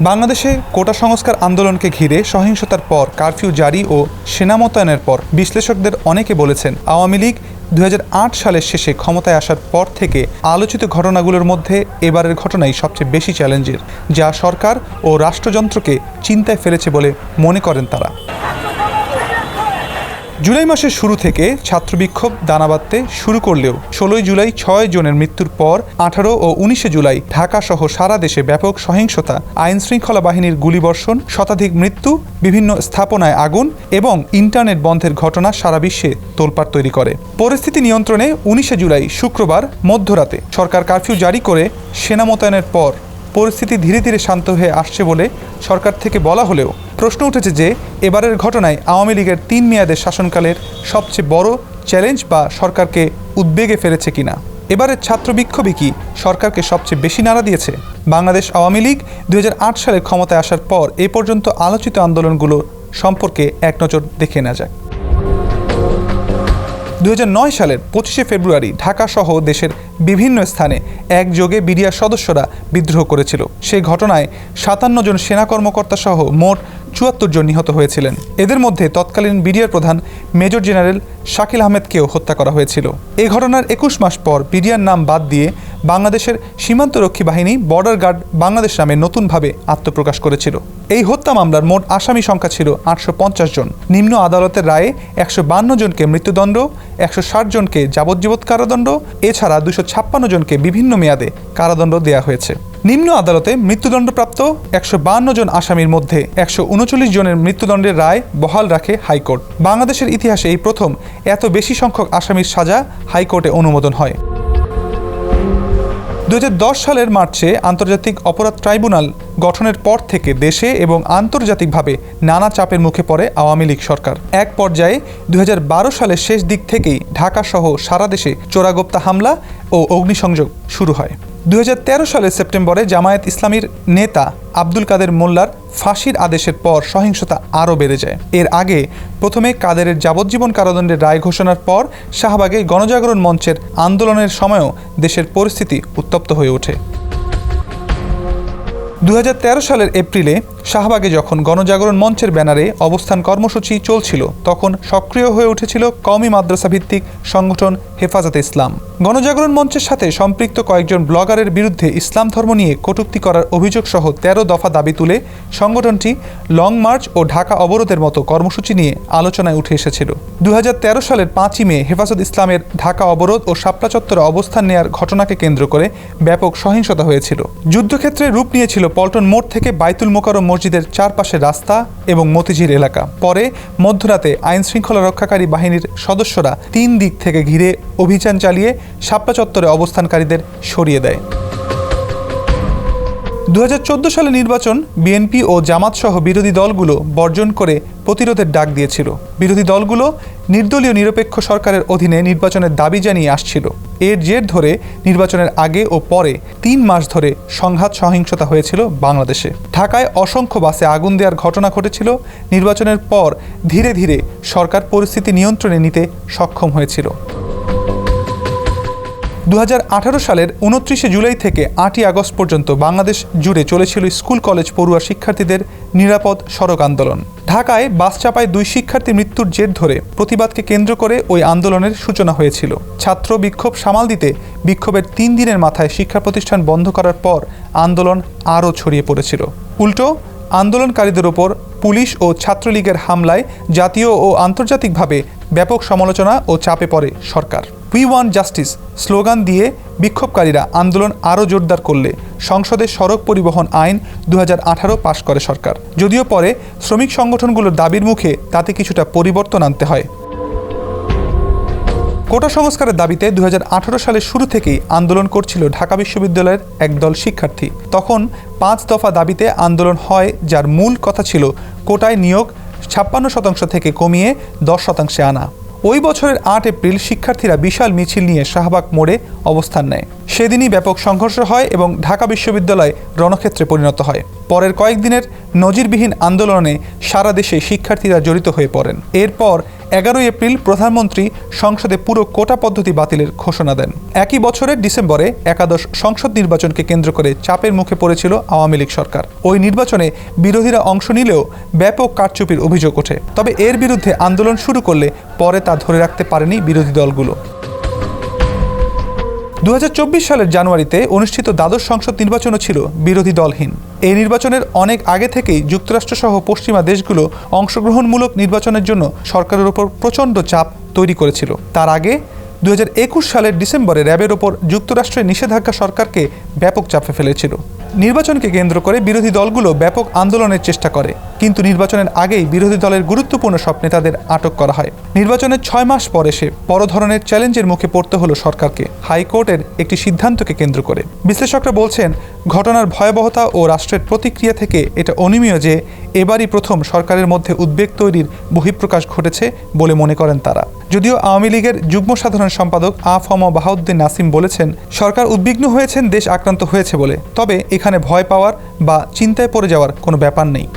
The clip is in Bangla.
বাংলাদেশে কোটা সংস্কার আন্দোলনকে ঘিরে সহিংসতার পর কারফিউ জারি ও সেনা মোতায়েনের পর বিশ্লেষকদের অনেকে বলেছেন, আওয়ামী লীগ দু হাজার আট সালের শেষে ক্ষমতায় আসার পর থেকে আলোচিত ঘটনাগুলোর মধ্যে এবারের ঘটনাই সবচেয়ে বেশি চ্যালেঞ্জের, যা সরকার ও রাষ্ট্রযন্ত্রকে চিন্তায় ফেলেছে বলে মনে করেন তারা। জুলাই মাসের শুরু থেকে ছাত্র বিক্ষোভ দানা বাঁধতে শুরু করলেও ষোলোই জুলাই ছয় জনের মৃত্যুর পর আঠারো ও উনিশে জুলাই ঢাকা সহ সারা দেশে ব্যাপক সহিংসতা আইন শৃঙ্খলা বাহিনীর গুলিবর্ষণ, শতাধিক মৃত্যু, বিভিন্ন স্থাপনায় আগুন এবং ইন্টারনেট বন্ধের ঘটনা সারা বিশ্বে তোলপাড় তৈরি করে। পরিস্থিতি নিয়ন্ত্রণে উনিশে জুলাই শুক্রবার মধ্যরাতে সরকার কারফিউ জারি করে সেনা মোতায়েনের পর পরিস্থিতি ধীরে ধীরে শান্ত হয়ে আসছে বলে সরকার থেকে বলা হলেও প্রশ্ন উঠেছে যে, এবারের ঘটনায় আওয়ামী লীগের তিন মেয়াদের শাসনকালের সবচেয়ে বড় চ্যালেঞ্জ বা সরকারকে উদ্বেগে ফেলেছে কিনা? এবারের ছাত্র বিক্ষোভই কি সরকারকে সবচেয়ে বেশি নাড়া দিয়েছে? বাংলাদেশ আওয়ামী লীগ দুই সালে ক্ষমতায় আসার পর এ পর্যন্ত আলোচিত আন্দোলনগুলো সম্পর্কে এক নজর দেখে নেওয়া যাক। দুই হাজার নয় সালের পঁচিশে ফেব্রুয়ারি ঢাকা সহ দেশের বিভিন্ন স্থানে একযোগে বিডিআর সদস্যরা বিদ্রোহ করেছিল। সেই ঘটনায় সাতান্ন জন সেনা কর্মকর্তা সহ মোট চুয়াত্তর জন নিহত হয়েছিলেন। এদের মধ্যে তৎকালীন বিডিআর প্রধান মেজর জেনারেল শাকিল আহমেদকেও হত্যা করা হয়েছিল। এ ঘটনার একুশ মাস পর বিডিআর নাম বাদ দিয়ে বাংলাদেশের সীমান্তরক্ষী বাহিনী বর্ডার গার্ড বাংলাদেশ নামে নতুনভাবে আত্মপ্রকাশ করেছিল। এই হত্যা মামলার মোট আসামি সংখ্যা ছিল আটশো পঞ্চাশ জন। নিম্ন আদালতের রায়ে একশো বান্ন জনকে মৃত্যুদণ্ড, একশো ষাট জনকে যাবজ্জীবত কারাদণ্ড, এছাড়া দুশো ছাপ্পান্ন জনকে বিভিন্ন মেয়াদে কারাদণ্ড দেওয়া হয়েছে। নিম্ন আদালতে মৃত্যুদণ্ডপ্রাপ্ত একশো বান্ন জন আসামির মধ্যে একশো উনচল্লিশ জনের মৃত্যুদণ্ডের রায় বহাল রাখে হাইকোর্ট। বাংলাদেশের ইতিহাসে এই প্রথম এত বেশি সংখ্যক আসামির সাজা হাইকোর্টে অনুমোদন হয়। দু হাজার দশ সালের মার্চে আন্তর্জাতিক অপরাধ ট্রাইব্যুনাল গঠনের পর থেকে দেশে এবং আন্তর্জাতিকভাবে নানা চাপের মুখে পড়ে আওয়ামী লীগ সরকার। এক পর্যায়ে দু হাজার বারো সালের শেষ দিক থেকেই ঢাকা সহ সারা দেশে চোরাগোপ্তা হামলা ও অগ্নিসংযোগ শুরু হয়। দু হাজার তেরো সালের সেপ্টেম্বরে জামায়াত ইসলামীর নেতা আব্দুল কাদের মোল্লার ফাঁসির আদেশের পর সহিংসতা আরও বেড়ে যায়। এর আগে প্রথমে কাদেরের যাবজ্জীবন কারাদণ্ডের রায় ঘোষণার পর শাহবাগে গণজাগরণ মঞ্চের আন্দোলনের সময়ও দেশের পরিস্থিতি উত্তপ্ত হয়ে ওঠে। দু হাজার তেরো সালের এপ্রিলে শাহবাগে যখন গণজাগরণ মঞ্চের ব্যানারে অবস্থান কর্মসূচি চলছিল, তখন সক্রিয় হয়ে উঠেছিল কওমি মাদ্রাসা ভিত্তিক সংগঠন হেফাজতে ইসলাম। গণজাগরণ মঞ্চের সাথে সম্পৃক্ত কয়েকজন ব্লগারের বিরুদ্ধে ইসলাম ধর্ম নিয়ে কটূক্তি করার অভিযোগ সহ তেরো দফা দাবি তুলে সংগঠনটি লং মার্চ ও ঢাকা অবরোধের মতো কর্মসূচি নিয়ে আলোচনায় উঠে এসেছিল। দু হাজার তেরো সালের পাঁচই মে হেফাজত ইসলামের ঢাকা অবরোধ ও শাপলা চত্বরে অবস্থান নেয়ার ঘটনাকে কেন্দ্র করে ব্যাপক সহিংসতা হয়েছিল। যুদ্ধক্ষেত্রে রূপ নিয়েছিল পল্টন মোড় থেকে বাইতুল মোকারম মসজিদের চারপাশে রাস্তা এবং মতিঝির এলাকা। পরে মধ্যরাতে আইন শৃঙ্খলা রক্ষাকারী বাহিনীর সদস্যরা তিন দিক থেকে ঘিরে অভিযান চালিয়ে শাপলা চত্বরে অবস্থানকারীদের সরিয়ে দেয়। দুহাজার চোদ্দ সালে নির্বাচন বিএনপি ও জামাত সহ বিরোধী দলগুলো বর্জন করে প্রতিরোধের ডাক দিয়েছিল। বিরোধী দলগুলো নির্দলীয় নিরপেক্ষ সরকারের অধীনে নির্বাচনের দাবি জানিয়ে আসছিল। এর জের ধরে নির্বাচনের আগে ও পরে তিন মাস ধরে সংঘাত সহিংসতা হয়েছিল বাংলাদেশে। ঢাকায় অসংখ্য বাসে আগুন দেওয়ার ঘটনা ঘটেছিল। নির্বাচনের পর ধীরে ধীরে সরকার পরিস্থিতি নিয়ন্ত্রণে নিতে সক্ষম হয়েছিল। দু হাজার আঠারো সালের উনত্রিশে জুলাই থেকে আটই আগস্ট পর্যন্ত বাংলাদেশ জুড়ে চলেছিল স্কুল, কলেজ, পড়ুয়া শিক্ষার্থীদের নিরাপদ সড়ক আন্দোলন। ঢাকায় বাস চাপায় দুই শিক্ষার্থী মৃত্যুর জের ধরে প্রতিবাদকে কেন্দ্র করে ওই আন্দোলনের সূচনা হয়েছিল। ছাত্র বিক্ষোভ সামাল দিতে বিক্ষোভের তিন দিনের মাথায় শিক্ষা প্রতিষ্ঠান বন্ধ করার পর আন্দোলন আরও ছড়িয়ে পড়েছিল। উল্টো, আন্দোলনকারীদের ওপর পুলিশ ও ছাত্রলীগের হামলায় জাতীয় ও আন্তর্জাতিকভাবে ব্যাপক সমালোচনা ও চাপে পড়ে সরকার। উই ওয়ান জাস্টিস স্লোগান দিয়ে বিক্ষোভকারীরা আন্দোলন আরও জোরদার করলে সংসদে সড়ক পরিবহন আইন দু হাজার আঠারো পাশ করে সরকার। যদিও পরে শ্রমিক সংগঠনগুলোর দাবির মুখে তাতে কিছুটা পরিবর্তন আনতে হয়। কোটা সংস্কারের দাবিতে দু হাজার আঠারো সালের শুরু থেকেই আন্দোলন করছিল ঢাকা বিশ্ববিদ্যালয়ের একদল শিক্ষার্থী। তখন পাঁচ দফা দাবিতে আন্দোলন হয়, যার মূল কথা ছিল কোটায় নিয়োগ ছাপ্পান্ন শতাংশ থেকে কমিয়ে দশ শতাংশে আনা। ওই বছরের আট এপ্রিল শিক্ষার্থীরা বিশাল মিছিল নিয়ে শাহবাগ মোড়ে অবস্থান নেয়। সেদিনই ব্যাপক সংঘর্ষ হয় এবং ঢাকা বিশ্ববিদ্যালয় রণক্ষেত্রে পরিণত হয়। পরের কয়েকদিনের নজিরবিহীন আন্দোলনে সারা দেশে শিক্ষার্থীরা জড়িত হয়ে পড়েন। এরপর এগারোই এপ্রিল প্রধানমন্ত্রী সংসদে পুরো কোটা পদ্ধতি বাতিলের ঘোষণা দেন। একই বছরের ডিসেম্বরে একাদশ সংসদ নির্বাচনকে কেন্দ্র করে চাপের মুখে পড়েছিল আওয়ামী লীগ সরকার। ওই নির্বাচনে বিরোধীরা অংশ নিলেও ব্যাপক কারচুপির অভিযোগ ওঠে। তবে এর বিরুদ্ধে আন্দোলন শুরু করলে পরে তা ধরে রাখতে পারেনি বিরোধী দলগুলো। দু হাজার চব্বিশ সালের জানুয়ারিতে অনুষ্ঠিত দ্বাদশ সংসদ নির্বাচনও ছিল বিরোধী দলহীন। এই নির্বাচনের অনেক আগে থেকেই যুক্তরাষ্ট্রসহ পশ্চিমা দেশগুলো অংশগ্রহণমূলক নির্বাচনের জন্য সরকারের ওপর প্রচণ্ড চাপ তৈরি করেছিল। তার আগে দু হাজার একুশ সালের ডিসেম্বরে র্যাবের ওপর যুক্তরাষ্ট্রের নিষেধাজ্ঞা সরকারকে ব্যাপক চাপে ফেলেছিল। নির্বাচনকে কেন্দ্র করে বিরোধী দলগুলো ব্যাপক আন্দোলনের চেষ্টা করে। কিন্তু নির্বাচনের আগেই বিরোধী দলের গুরুত্বপূর্ণ সব নেতাদের আটক করা হয়। নির্বাচনের ছয় মাস পর এসে বড় ধরনের চ্যালেঞ্জের মুখে পড়তে হলো সরকারকে, হাইকোর্টের একটি সিদ্ধান্তকে কেন্দ্র করে। বিশ্লেষকরা বলছেন, ঘটনার ভয়াবহতা ও রাষ্ট্রের প্রতিক্রিয়া থেকে এটা অনিমীয় যে এবারই প্রথম সরকারের মধ্যে উদ্বেগ তৈরির বহিঃপ্রকাশ ঘটেছে বলে মনে করেন তারা। যদিও আওয়ামী লীগের যুগ্ম সাধারণ সম্পাদক আফম বাহাউদ্দিন নাসিম বলেছেন, সরকার উদ্বিগ্ন হয়েছেন, দেশ আক্রান্ত হয়েছে বলে। তবে এখানে ভয় পাওয়ার বা চিন্তায় পড়ে যাওয়ার কোনো ব্যাপার নেই।